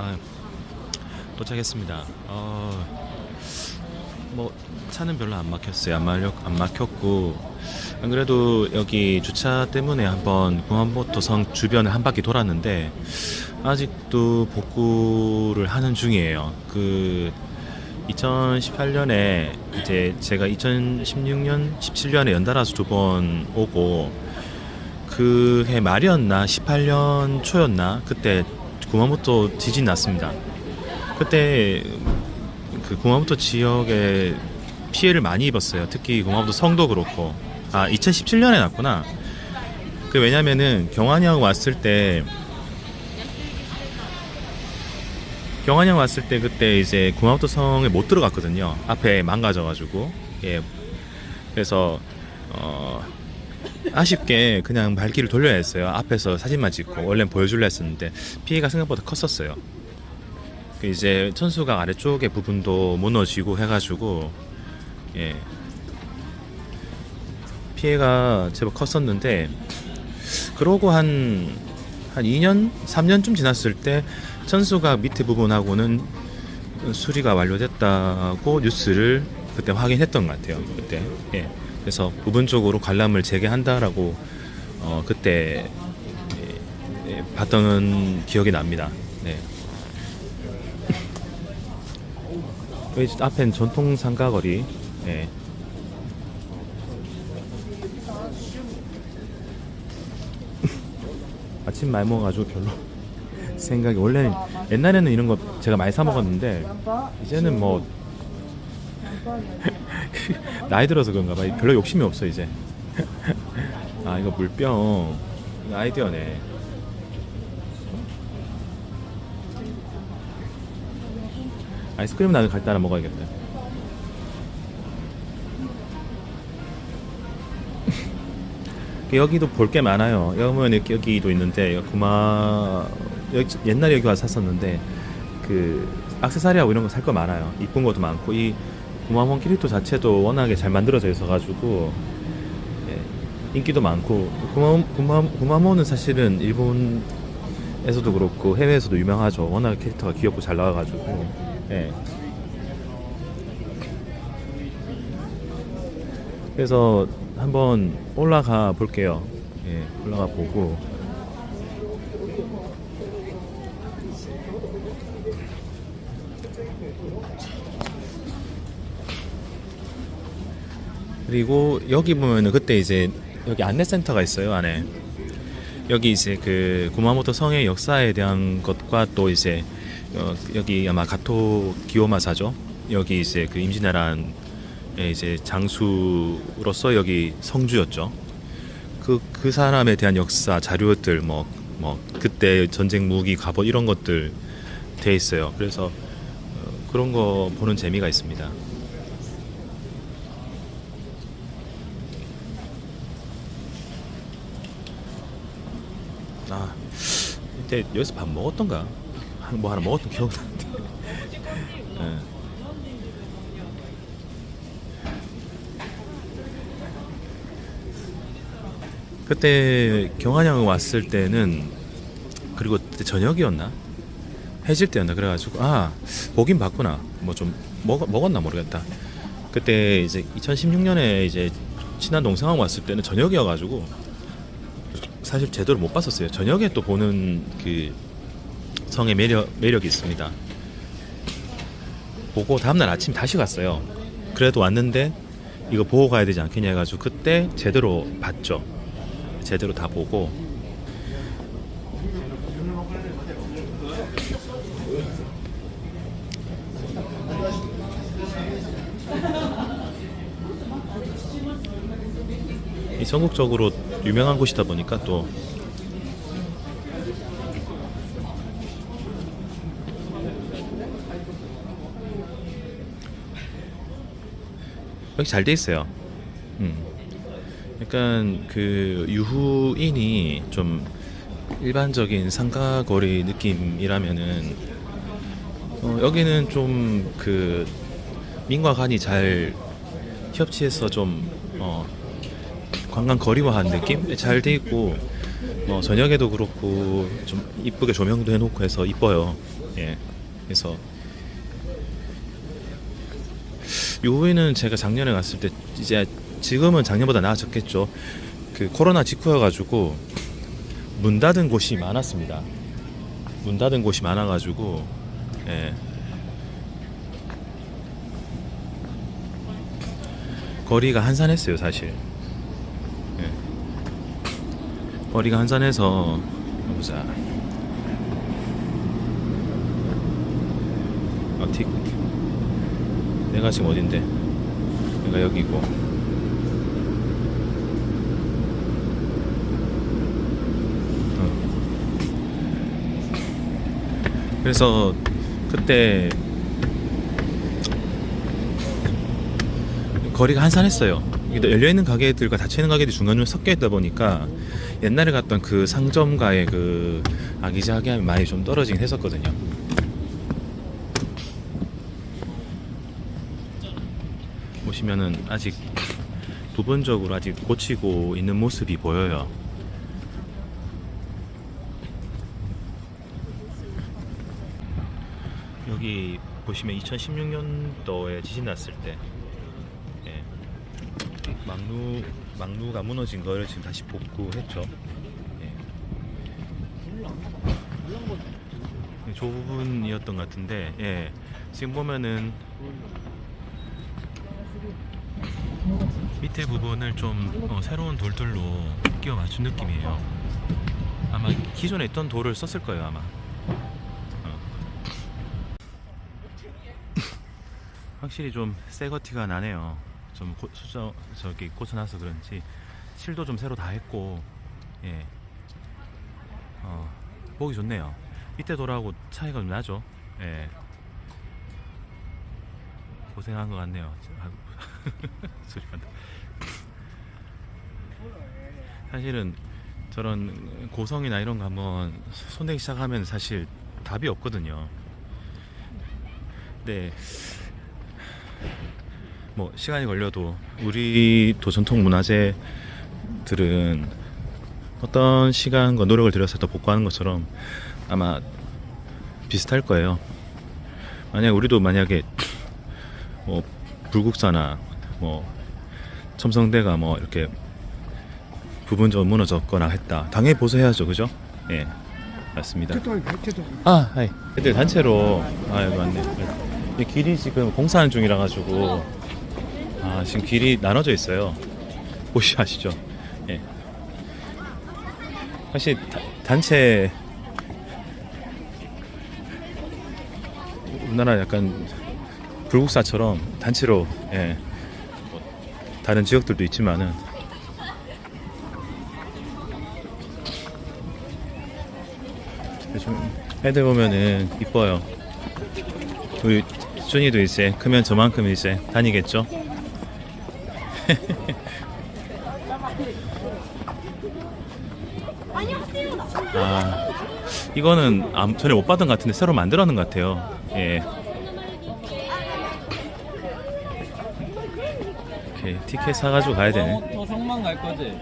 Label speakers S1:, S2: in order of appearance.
S1: 아, 도착했습니다. 어, 뭐 차는 별로 안 막혔어요. 안, 말려, 안 막혔고 안 그래도 여기 주차 때문에 한번 구만보토성 주변을 한 바퀴 돌았는데 아직도 복구를 하는 중이에요. 그 2018년에 이제 제가 2016년, 17년에 연달아서 두 번 오고 그 해 말이었나 18년 초였나 그때 구마모토 지진 났습니다. 그때 그 구마모토 지역에 피해를 많이 입었어요. 특히 구마모토 성도 그렇고 아 2017년에 났구나. 그 왜냐면은 경환형 왔을 때 경환형 왔을 때 그때 이제 구마모토 성에 못 들어갔거든요. 앞에 망가져가지고 예 그래서 어 아쉽게 그냥 발길을 돌려야 했어요. 앞에서 사진만 찍고 원래 보여줄려 했었는데 피해가 생각보다 컸었어요. 그 이제 천수각 아래쪽의 부분도 무너지고 해가지고 예 피해가 제법 컸었는데 그러고 한 한 2년, 3년쯤 지났을 때 천수각 밑에 부분하고는 수리가 완료됐다고 뉴스를 그때 확인했던 것 같아요. 그때 예. 그래서 부분적으로 관람을 재개한다라고 어, 그때 예, 예, 봤던 기억이 납니다. 네. 앞엔 전통 상가거리. 예. 아침 많이 먹어가지고 별로 생각이 원래는 옛날에는 이런 거 제가 많이 사 먹었는데 이제는 뭐 나이 들어서 그런가 봐. 별로 욕심이 없어 이제. 아 이거 물병. 이거 아이디어네. 아이스크림 나는 갈 때 하나 먹어야겠다. 여기도 볼 게 많아요. 이렇게 여기도 있는데 구마 옛날에 여기 와서 샀었는데 그 액세서리하고 이런 거 살 거 많아요. 이쁜 것도 많고 이 구마몬 키리토 자체도 워낙에 잘 만들어져 있어가지고 예, 인기도 많고 구마 구마 구마몬은 사실은 일본에서도 그렇고 해외에서도 유명하죠. 워낙 캐릭터가 귀엽고 잘 나와가지고 예. 그래서 한번 올라가 볼게요. 예, 올라가 보고 그리고 여기 보면은 그때 이제 여기 안내센터가 있어요 안에 여기 이제 그 구마모토 성의 역사에 대한 것과 또 이제 어, 여기 아마 가토 기요마사죠 여기 이제 그 임진왜란 의 이제 장수로서 여기 성주였죠. 그, 그 사람에 대한 역사, 자료들, 뭐, 뭐, 그때 전쟁 무기, 갑옷 이런 것들 돼 있어요. 그래서 어, 그런 거 보는 재미가 있습니다. 아, 이때 여기서 밥 먹었던가? 한- 뭐 하나 먹었던 기억 나는데. 예. 그때 경환형 왔을 때는 그리고 그때 저녁이었나 해질 때였나 그래가지고 아 보긴 봤구나 뭐 좀 먹었나 모르겠다 그때 이제 2016년에 이제 친한 동생하고 왔을 때는 저녁이어가지고 사실 제대로 못 봤었어요. 저녁에 또 보는 그 성의 매력 매력이 있습니다. 보고 다음날 아침 다시 갔어요. 그래도 왔는데 이거 보고 가야 되지 않겠냐 해가지고 그때 제대로 봤죠. 제대로 다 보고 이 전국적으로 유명한 곳이다 보니까 또 여기 잘 돼 있어요. 음. 약간 그 유후인이 좀 일반적인 상가거리 느낌이라면은 어, 여기는 좀 그 민과 간이 잘 협치해서 좀 어, 관광 거리화한 느낌 잘 돼 있고 뭐 저녁에도 그렇고 좀 이쁘게 조명도 해놓고 해서 이뻐요. 예. 그래서 요후에는 제가 작년에 갔을 때 이제 지금은 작년보다 나아졌겠죠. 그 코로나 직후여가지고 문 닫은 곳이 많았습니다. 문 닫은 곳이 많아가지고 예. 거리가 한산했어요 사실. 예. 거리가 한산해서 보자. 아, 틱. 내가 지금 어딘데? 내가 여기고. 어. 그래서 그때 거리가 한산했어요. 이게 열려 있는 가게들과 닫혀 있는 가게들이 중간중간 섞여 있다 보니까 옛날에 갔던 그 상점가의 그 아기자기함이 많이 좀 떨어지긴 했었거든요. 보시면은 아직 부분적으로 아직 고치고 있는 모습이 보여요. 여기 보시면 2016년도에 지진 났을 때 예, 막루 막루가 무너진 거를 지금 다시 복구했죠. 예. 이 좁은이었던 것 같은데 예. 지금 보면은 밑에 부분을 좀 어, 새로운 돌들로 끼워 맞춘 느낌이에요. 아마 기존에 있던 돌을 썼을 거예요 아마. 어. 확실히 좀 새거티가 나네요. 좀 고, 수저 저기 고쳐놔서 그런지 실도 좀 새로 다 했고 예. 어, 보기 좋네요. 밑에 돌하고 차이가 좀 나죠. 예. 고생한 것 같네요. 소리가 나. 사실은 저런 고성이나 이런 거 한번 손대기 시작하면 사실 답이 없거든요. 근데 뭐 시간이 걸려도 우리 도 전통 문화재들은 어떤 시간과 노력을 들여서 더 복구하는 것처럼 아마 비슷할 거예요. 만약 우리도 만약에 뭐 불국사나 뭐 첨성대가 뭐 이렇게 부분적으로 무너졌거나 했다. 당연히 보수해야죠, 그죠? 예, 맞습니다. 아, 하이. 애들 단체로 아. 이 길이 지금 공사하는 중이라 가지고 아 지금 길이 나눠져 있어요. 보시아시죠? 예. 사실 다- 단체 우리나라 약간 불국사처럼 단체로 예. 뭐 다른 지역들도 있지만은 좀 애들 보면은 이뻐요. 우리 준이도 이제 크면 저만큼 이제 다니겠죠. 아 이거는 아무- 전에 못 받은 것 같은데 새로 만들어놓은 것 같아요. 예. 오케이 티켓 사가지고 가야 되네.
S2: 더 성만 갈 거지?